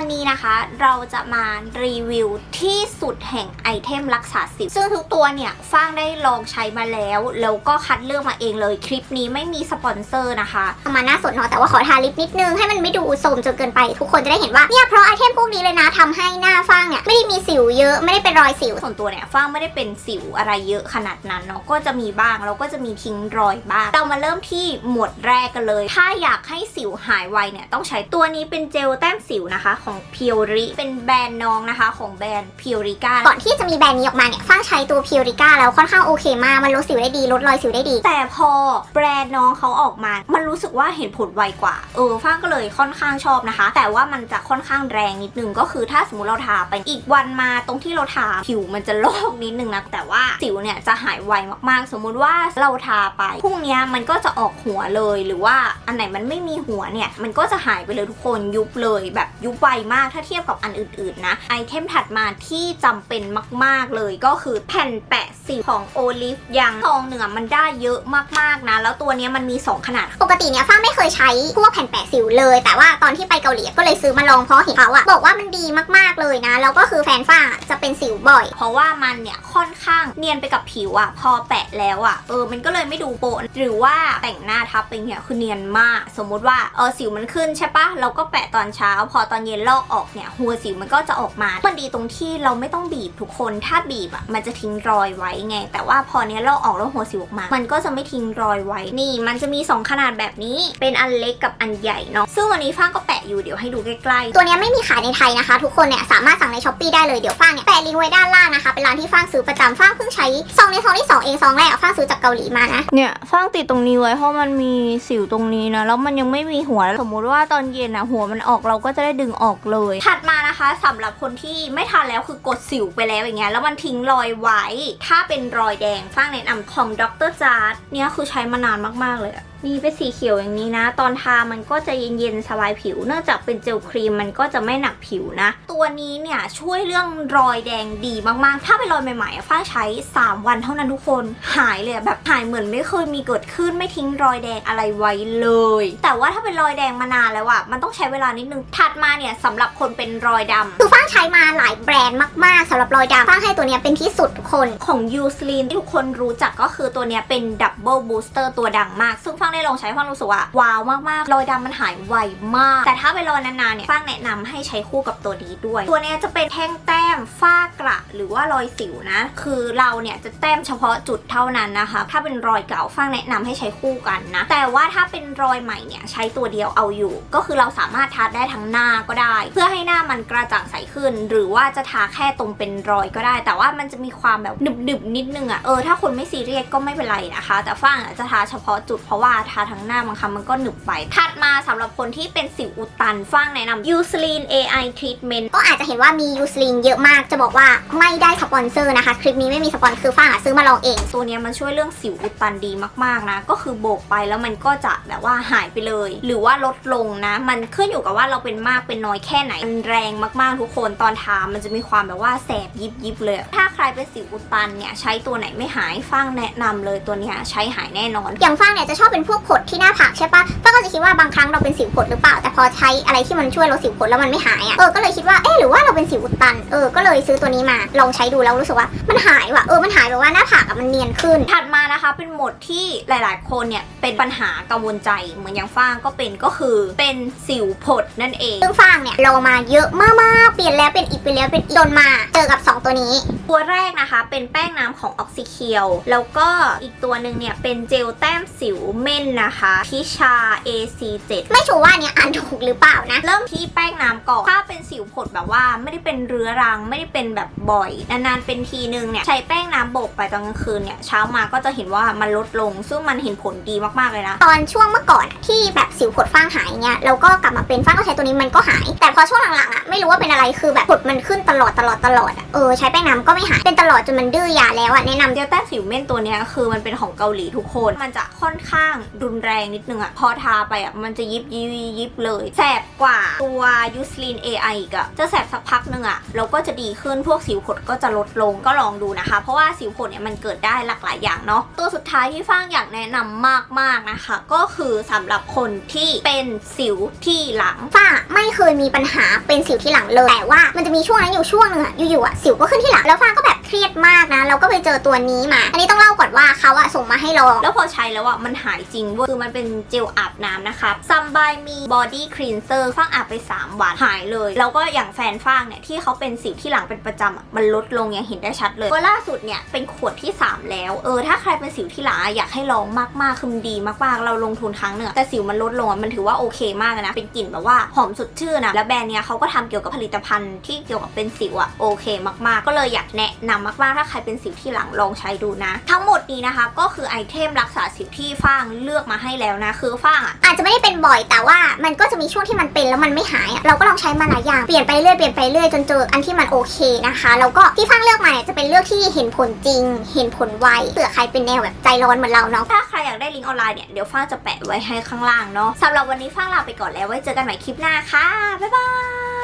วันนี้นะคะเราจะมารีวิวที่สุดแห่งไอเทมรักษาสิว ซึ่งทุกตัวเนี่ยฟ้างได้ลองใช้มาแล้ว แล้วก็คัดเลือกมาเองเลย คลิปนี้ไม่มีสปอนเซอร์นะคะมาหน้าสดเนาะแต่ว่าขอทาลิปนิดนึงให้มันไม่ดูโสมจนเกินไป ทุกคนจะได้เห็นว่าเนี่ยเพราะไอเทมพวกนี้เลยนะทำให้หน้าฟ้างเนี่ยไม่ได้มีสิวเยอะไม่ได้เป็นรอยสิว ส่วนตัวเนี่ยฟ้างไม่ได้เป็นสิวอะไรเยอะขนาดนั้นเนาะก็จะมีบ้างแล้วก็จะมีทิ้งรอยบ้าง เรามาเริ่มที่หมวดแรกกันเลย ถ้าอยากให้สิวหายไวเนี่ยต้องใช้ตัวนี้เป็นเจลแต้มสิวนะคะของเพียวริเป็นแบรนด์น้องนะคะ ของแบรนด์เพียวริก้าก่อนที่จะมีแบรนด์นี้ออกมาเนี่ยฟ้างใช้ตัวพิวริก้าแล้วค่อนข้างโอเคมากมันลดสิวได้ดีลดรอยสิวได้ดี แต่พอแบรนด์น้องเขาออกมา มันรู้สึกว่าเห็นผลไวกว่า เออฟ้างก็เลยค่อนข้างชอบนะคะ แต่ว่ามันจะค่อนข้างแรงนิดนึงก็คือถ้าสมมติเราทาไปอีกวันมาตรงที่เราทาผิวมันจะลอกนิดนึงนะแต่ว่าสิวเนี่ยจะหายไวมากๆ สมมุติว่าเราทาไปพรุ่งเนี้ยมันก็จะออกหัวเลยหรือว่าอันไหนมันไม่มีหัวเนี่ยมันก็จะหายไปเลยทุกคนยุบเลยแบบยุบไวมากถ้าเทียบกับอันอื่นๆนะไอเทมถัดมาที่จำเป็นมาก ๆเลยก็คือแผ่นแปะสิวของโอลิฟยังซองเหนึ่งอมันได้เยอะมากๆนะ แล้วตัวนี้มันมี 2 ขนาด ปกติเนี่ยฟ้าไม่เคยใช้พวกแผ่นแปะสิวเลย แต่ว่าตอนที่ไปเกาหลีก็เลยซื้อมาลองเพราะเห็นเขาอะบอกว่ามันดีมากๆเลยนะแล้วก็คือแฟนฟ้าจะเป็นสิวบ่อย เพราะว่ามันเนี่ยค่อนข้างเนียนไปกับผิวอะพอแปะแล้วอะเออมันก็เลยไม่ดูโปะหรือว่าแต่งหน้าทับไปเนี่ยคือเนียนมาก สมมุติว่าเออสิวมันขึ้นใช่ปะเราก็แปะตอนเช้า พอตอนเย็นลอกออกเนี่ยหัวสิวมันก็จะออกมา มันดีตรงที่เราไม่ต้องบีบทุกคน ถ้าบีบอะมันจะทิ้งรอยไว้ไง แต่ว่าพอเนี้ยลอกออกแล้วหัวสิวออกมา มันก็จะไม่ทิ้งรอยไว้นี่ มันจะมี 2 ขนาดแบบนี้ เป็นอันเล็กกับอันใหญ่เนาะซึ่งวันนี้ฟ้างก็แปะ อยู่เดี๋ยวให้ดูใกล้ๆ ตัวเนี้ยไม่มีขายในไทยนะคะ ทุกคนเนี่ยสามารถสั่งในช้อปปีได้เลยเดี๋ยวฟ้างเนี่ยแปะลิงก์ไว้ด้านล่างนะคะเป็นร้านที่ฟ้างซื้อประจำฟ้างเพิ่งใช้ซองในซองที่สองเองซองแรกอะฟ้างซื้อจากเกาหลีมานะเนี่ยฟางติดตรงนี้ไว้เพราะมันมีสิวตรงนี้นะแล้วมันยังไม่มีหัวสมมุติว่าตอนเย็นนะหัวมันออกเราก็จะได้ดึงออกเลย ถัดมานะคะสำหรับคนที่ไม่ทันแล้วคือกดสิวไปแล้วอย่างเงี้ยแล้วมันทิ้งรอยไว้ ถ้าเป็นรอยแดงฟางแนะนำของดรจาร์ดเนี่ยคือใช้มานานมากๆเลยอะ นี่เป็นสีเขียวอย่างนี้นะ ตอนทามันก็จะเย็นๆสบายผิว เนื่องจากเป็นเจลครีมมันก็จะไม่หนักผิวนะ ตัวนี้เนี่ยช่วยเรื่องรอยแดงดีมากๆ ถ้าเป็นรอยใหม่ๆอะฟ้างใช้ 3 วันเท่านั้นทุกคนหายเลยแบบหายเหมือนไม่เคยมีเกิดขึ้นไม่ทิ้งรอยแดงอะไรไว้เลย แต่ว่าถ้าเป็นรอยแดงมานานแล้วอะมันต้องใช้เวลานิดนึงถัดมาเนี่ยสำหรับคนเป็นรอยดำคือฟ้างใช้มาหลายแบรนด์มากๆสำหรับรอยดำฟ้างให้ตัวเนี้ยเป็นที่สุดทุกคนของยูสลีนที่ทุกคนรู้จักก็คือตัวเนี้ยเป็นดับเบิลบูสเตอร์ตัวดังมากซึ่งฟังได้ลองใช้ฟังรู้สึกว่าว้าวมากๆรอยดำมันหายไวมาก แต่ถ้าเป็นรอนานๆเนี่ยฟังแนะนำให้ใช้คู่กับตัวนี้ด้วย ตัวนี้จะเป็นแท่งแต้มฝ้ากระหรือว่ารอยสิวนะ คือเราเนี่ยจะแต้มเฉพาะจุดเท่านั้นนะคะ ถ้าเป็นรอยเก่าฟังแนะนำให้ใช้คู่กันนะ แต่ว่าถ้าเป็นรอยใหม่เนี่ยใช้ตัวเดียวเอาอยู่ ก็คือเราสามารถทาได้ทั้งหน้าก็ได้ เพื่อให้หน้ามันกระจ่างใสขึ้น หรือว่าจะทาแค่ตรงเป็นรอยก็ได้ แต่ว่ามันจะมีความแบบหนึบๆนิดนึงอะ่ะเออถ้าคนไม่ซีเรียสก็ไม่เป็นไรนะคะ แต่ฟางจะทาเฉพาะจุดเพราะว่าทาทั้งหน้าบางครั้งมันก็หนึบไป ถัดมาสำหรับคนที่เป็นสิวอุดตันฟ้างแนะนำ Eucerin AI Treatment ก็อาจจะเห็นว่ามียูสลินเยอะมากจะบอกว่าไม่ได้สปอนเซอร์นะคะ คลิปนี้ไม่มีสปอนคือฟ้างอะซื้อมาลองเอง ตัวเนี้ยมันช่วยเรื่องสิวอุดตันดีมากๆนะ ก็คือโบกไปแล้วมันก็จะแบบว่าหายไปเลย หรือว่าลดลงนะ มันขึ้นอยู่กับว่าเราเป็นมากเป็นน้อยแค่ไหนมันแรงมากๆทุกคนตอนทามันจะมีความแบบว่าแสบยิบยิบๆเลย ถ้าใครเป็นสิวอุดตันเนี่ยใช้ตัวไหนไม่หายฟ้างแนะนำเลยตัวเนี้ยใช้หายแน่นอน อย่างฟ้างเนี่ยจะชอบเป็นพวกผดที่หน้าผากใช่ปะฟ้างก็จะคิดว่าบางครั้งเราเป็นสิวผดหรือเปล่า แต่พอใช้อะไรที่มันช่วยลดสิวผดแล้วมันไม่หายอะ่ะ เออ ก็เลยคิดว่า เอ๊ะหรือว่าเราเป็นสิวอุดตัน เออ ก็เลยซื้อตัวนี้มา ลองใช้ดูแล้วรู้สึกว่ามันหายว่ะ เออ มันหายแบบว่าหน้าผากอะมันเนียนขึ้น ถัดมานะคะ เป็นโหมดที่หลาย ๆ คนเนี่ยเป็นปัญหากังวลใจ เหมือนอย่างฟ้างก็เป็นก็คือเป็นสิวผดนั่นเอง ซึ่งฟางเนี่ยลองมาเยอะมากๆ เปลี่ยนแล้วเป็นอีกเปลี่ยนแล้วเป็นอีกจนมา เจอกับ 2 ตัวนี้ ตัวแรกนะคะ เป็นแป้งน้ำของออกซิเคียว แล้วก็อีกตัวหนึ่งเนี่ยเป็นเจลแต้มสิวเม่นนะคะพิชา AC7 ไม่ชัวร์ว่าเนี่ยอ่านถูกหรือเปล่านะ เริ่มที่แป้งน้ำก่อน ถ้าเป็นสิวผดแบบว่าไม่ได้เป็นเรื้อรัง ไม่ได้เป็นแบบบ่อย นานๆเป็นทีนึงเนี่ย ใช้แป้งน้ำโบกไปตอนกลางคืนเนี่ยเช้ามาก็จะเห็นว่ามันลดลง ซึ่งมันเห็นผลดีมากๆเลยนะ ตอนช่วงเมื่อก่อนที่แบบสิวผดฟางหายเนี่ยแล้วก็กลับมาเป็นฟางก็ใช้ตัวนี้มันก็หาย แต่พอช่วงหลังๆอะไม่รู้ว่าเป็นอะไรคือแบบผดมันขึ้นตลอดตลอดตลอดอะเออใช้แป้งน้ำก็ไม่หายเป็นตลอดจนมันดื้อยาแล้วอะแนะนำเจลแต้มสิวเม่นตัวเนี้ยคือมันเป็นของเกาหลีทุกคนมันจะค่อนข้างรุนแรงนิดนึงอะพอทาไปอะมันจะยิบยิบยิบเลย แสบกว่าตัวยูสลิน AI อีกอะจะแสบสักพักนึงอะแล้วก็จะดีขึ้นพวกสิวผดก็จะลดลงก็ลองดูนะคะ เพราะว่าสิวผดเนี่ยมันเกิดได้หลากหลายอย่างเนาะตัวสุดท้ายที่ฟ้างอยากแนะนำมากๆนะคะ ก็คือสำหรับคนที่เป็นสิวที่หลังฝ้าไม่เคยมีปัญหาเป็นสิวที่หลังเลยแต่ว่ามันจะมีช่วงนั้นอยู่ช่วงนึงอะอยู่ๆอะสิวก็ขึ้นที่หลังแล้วฝ้าก็แบบ เครียดมากนะ เราก็ไปเจอตัวนี้มา อันนี้ต้องเล่าก่อนว่าเขาอะส่งมาให้ลอง แล้วพอใช้แล้วอะมันหายจริงเว้ยคือมันเป็นเจลอาบน้ำนะคะซัมบายมีบอดี้คลีนเซอร์ฟ้างอาบไป 3 วันหายเลย แล้วก็อย่างแฟนฟ้างเนี่ย ที่เขาเป็นสิวที่หลังเป็นประจำอะมันลดลงอย่างเห็นได้ชัดเลยก็ล่าสุดเนี่ยเป็นขวดที่ 3 แล้ว เออ ถ้าใครเป็นสิวที่หลังอยากให้ลองมากๆคือดีมากๆ เราลงทุนครั้งหนึ่งอแต่สิวมันลดลงอะมันถือว่าโอเคมากนะ เป็นกลิ่นแบบว่าหอมสดชื่นนะแล้วแบรนด์เนี้ยเขาก็ทำเกี่ยวกับผลิตภัณฑ์ที่เกี่ยวกับเป็นสิวอะโอเคมากๆ ก็เลยอยากแนะนำมากๆ ถ้าใครเป็นสิวที่หลังลองใช้ดูนะ ทั้งหมดนี้นะคะ ก็คือไอเทมรักษาสิวที่ฟ้างเลือกมาให้แล้วนะ คือฟ้างอะอาจจะไม่ได้เป็นบ่อยแต่ว่ามันก็จะมีช่วงที่มันเป็นแล้วมันไม่หายอะเราก็ลองใช้มาหลายอย่างเปลี่ยนไปเรื่อยเปลี่ยนไปเรื่อยจนเจออันที่มันโอเคนะคะแล้วก็ที่ฟังเลือกมาเนี่ยจะเป็นเลือกที่เห็นผลจริง เห็นผลไวเผื่อใครเป็นแนวแบบใจร้อนเหมือนเราเนาะถ้าใครอยากได้ลิงก์ออนไลน์เนี่ยเดี๋ยวฟ้างจะแปะไว้ให้ข้างล่างเนาะสำหรับวันนี้ฟ้างลาไปก่อนแล้วไว้เจอกันใหม่คลิปหน้าค่ะบ๊ายบาย